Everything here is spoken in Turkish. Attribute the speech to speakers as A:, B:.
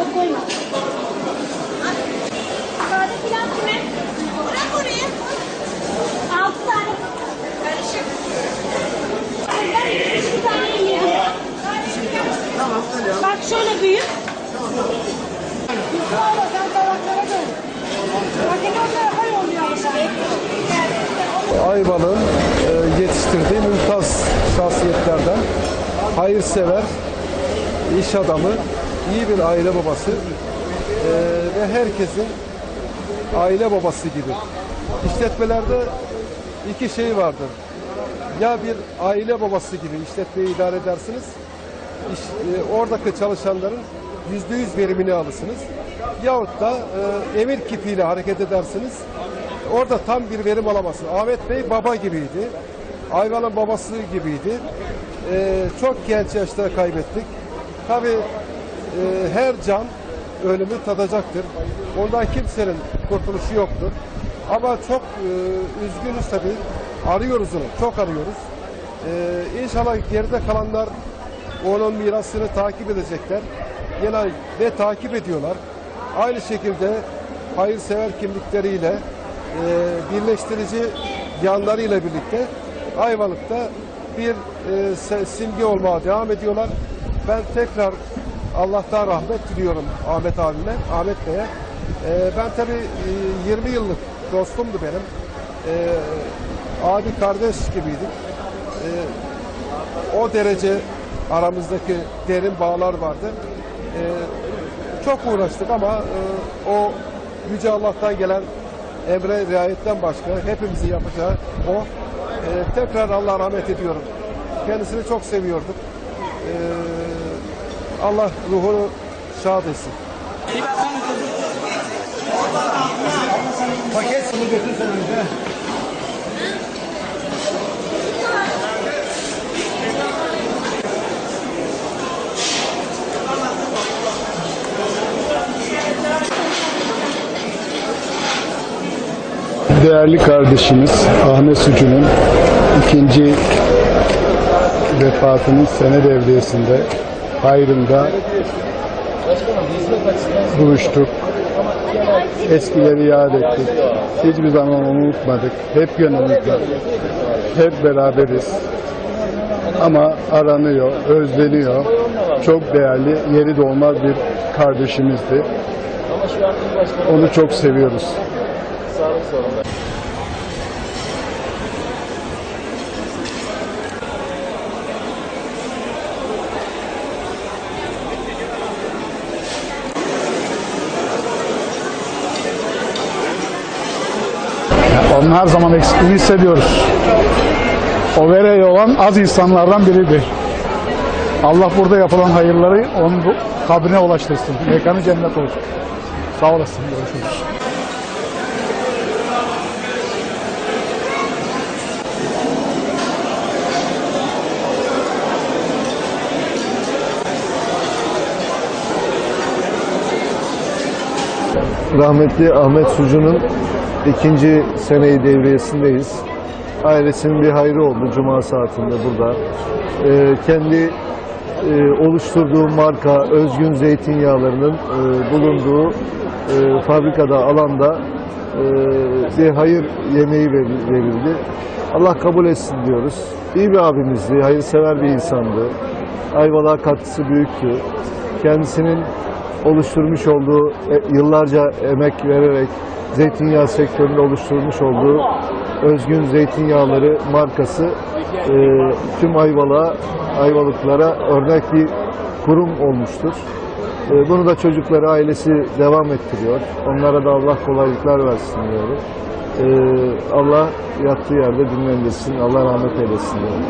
A: çok koyma. Sade filan kime? Bırak orayı. Altı tane. Karışık. Ben iki tane yiyeyim. Tamam, tamam. Bak şöyle büyük. Tamam. Sen tabaklara dön. Makine tarafa yolluyor.
B: Ayvalık'ın e, yetiştirdiği mümtaz şahsiyetlerden hayırsever, iş adamı, iyi bir aile babası e, ve herkesin aile babası gibi. İşletmelerde iki şey vardır. Ya bir aile babası gibi işletmeyi idare edersiniz, iş, e, oradaki çalışanların yüzde yüz verimini alırsınız. Yahut da e, emir kipiyle hareket edersiniz. Orada tam bir verim alamazsınız. Ahmet Bey baba gibiydi. Ayvalık'ın babası gibiydi. E, çok genç yaşta kaybettik. Tabii e, her can ölümü tadacaktır. Ondan kimsenin kurtuluşu yoktur. Ama çok e, üzgünüz tabii. Arıyoruz onu. Çok arıyoruz. E, inşallah geride kalanlar onun mirasını takip edecekler. Yine ve takip ediyorlar. Aynı şekilde hayırsever kimlikleriyle e, birleştirici yanlarıyla birlikte Ayvalık'ta bir e, simge olmaya devam ediyorlar. Ben tekrar Allah'tan rahmet diliyorum Ahmet abime, Ahmet Bey'e. E, ben tabii e, 20 yıllık dostumdu benim. E, abi kardeş gibiydik. E, o derece aramızdaki derin bağlar vardı. Ee, çok uğraştık ama e, o Yüce Allah'tan gelen emre riayetten başka hepimizin yapacağı o. Ee, tekrar Allah rahmet ediyorum. Kendisini çok seviyorduk. Ee, Allah ruhunu şad etsin.
C: Değerli kardeşimiz Ahmet Sucu'nun ikinci vefatının sene devriyesinde hayrında buluştuk. Eskileri yad ettik. Hiçbir zaman unutmadık. Hep yanımızda. Hep beraberiz. Ama aranıyor, özleniyor. Çok değerli, yeri dolmaz bir kardeşimizdi. Onu çok seviyoruz. Onun her zaman eksikliğini hissediyoruz. O vereyi olan az insanlardan biridir. Allah burada yapılan hayırları onun kabrine ulaştırsın. Mekanı cennet olsun. Sağ olasın. Görüşürüz.
D: Rahmetli Ahmet Sucu'nun ikinci seneyi devriyesindeyiz. Ailesinin bir hayrı oldu Cuma saatinde burada. Ee, kendi e, oluşturduğu marka özgün zeytinyağlarının e, bulunduğu e, fabrikada, alanda e, bir hayır yemeği ver- verildi. Allah kabul etsin diyoruz. İyi bir abimizdi, hayırsever bir insandı. Ayvalık'a katkısı büyüktü. Kendisinin oluşturmuş olduğu, e, yıllarca emek vererek zeytinyağı sektöründe oluşturmuş olduğu özgün zeytinyağları markası e, tüm Ayvalık'a, Ayvalıklara örnek bir kurum olmuştur. E, bunu da çocukları, ailesi devam ettiriyor. Onlara da Allah kolaylıklar versin diyorum. Allah yattığı yerde dinlendirsin, Allah rahmet eylesin diyorum.